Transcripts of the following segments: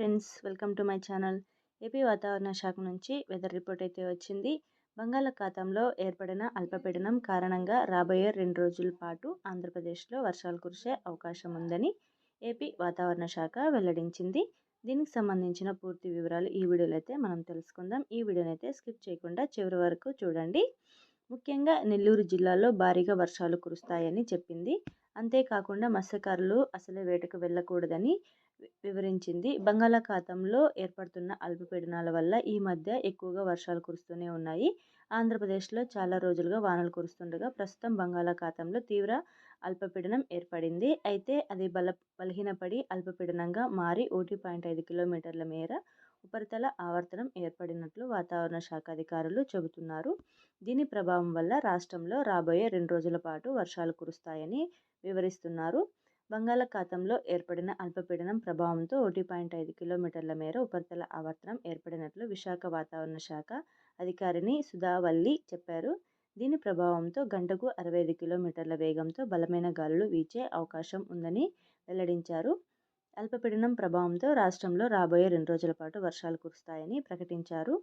Friends welcome to my channel AP వాతావరణ శాఖ నుంచి వెదర్ రిపోర్ట్ అయితే వచ్చింది. బంగాళాఖాతంలో ఏర్పడిన అల్పపీడనం కారణంగా రాబోయే రెండు రోజుల పాటు ఆంధ్రప్రదేశ్లో వర్షాలు కురిసే అవకాశం ఉందని ఏపీ వాతావరణ శాఖ వెల్లడించింది. దీనికి సంబంధించిన పూర్తి వివరాలు ఈ వీడియోలో అయితే మనం తెలుసుకుందాం. ఈ వీడియోని అయితే స్కిప్ చేయకుండా చివరి వరకు చూడండి. ముఖ్యంగా నెల్లూరు జిల్లాలో భారీగా వర్షాలు కురుస్తాయని చెప్పింది. అంతేకాకుండా మత్స్యకారులు అసలే వేటకు వెళ్ళకూడదని వివరించింది. బంగాళాఖాతంలో ఏర్పడుతున్న అల్పపీడనాల వల్ల ఈ మధ్య ఎక్కువగా వర్షాలు కురుస్తూనే ఉన్నాయి. ఆంధ్రప్రదేశ్లో చాలా రోజులుగా వానలు కురుస్తుండగా ప్రస్తుతం బంగాళాఖాతంలో తీవ్ర అల్పపీడనం ఏర్పడింది. అయితే అది బల బలహీనపడి అల్పపీడనంగా మారి ఒకటి పాయింట్ ఐదు కిలోమీటర్ల మేర ఉపరితల ఆవర్తనం ఏర్పడినట్లు వాతావరణ శాఖ అధికారులు చెబుతున్నారు. దీని ప్రభావం వల్ల రాష్ట్రంలో రాబోయే రెండు రోజుల పాటు వర్షాలు కురుస్తాయని వివరిస్తున్నారు. బంగాళాఖాతంలో ఏర్పడిన అల్పపీడనం ప్రభావంతో ఒకటి పాయింట్ ఐదు కిలోమీటర్ల మేర ఉపరితల ఆవర్తనం ఏర్పడినట్లు విశాఖ వాతావరణ శాఖ అధికారిని సుధావల్లి చెప్పారు. దీని ప్రభావంతో గంటకు అరవై ఐదు కిలోమీటర్ల వేగంతో బలమైన గాలులు వీచే అవకాశం ఉందని వెల్లడించారు. అల్పపీడనం ప్రభావంతో రాష్ట్రంలో రాబోయే రెండు రోజుల పాటు వర్షాలు కురుస్తాయని ప్రకటించారు.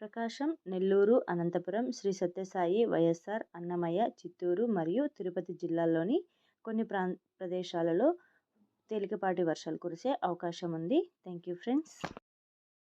ప్రకాశం నెల్లూరు అనంతపురం శ్రీ సత్యసాయి వైఎస్ఆర్ అన్నమయ్య చిత్తూరు మరియు తిరుపతి జిల్లాల్లోని కొన్ని ప్రా ప్రదేశాలలో తేలికపాటి వర్షాలు కురిసే అవకాశం ఉంది థ్యాంక్ యూ ఫ్రెండ్స్.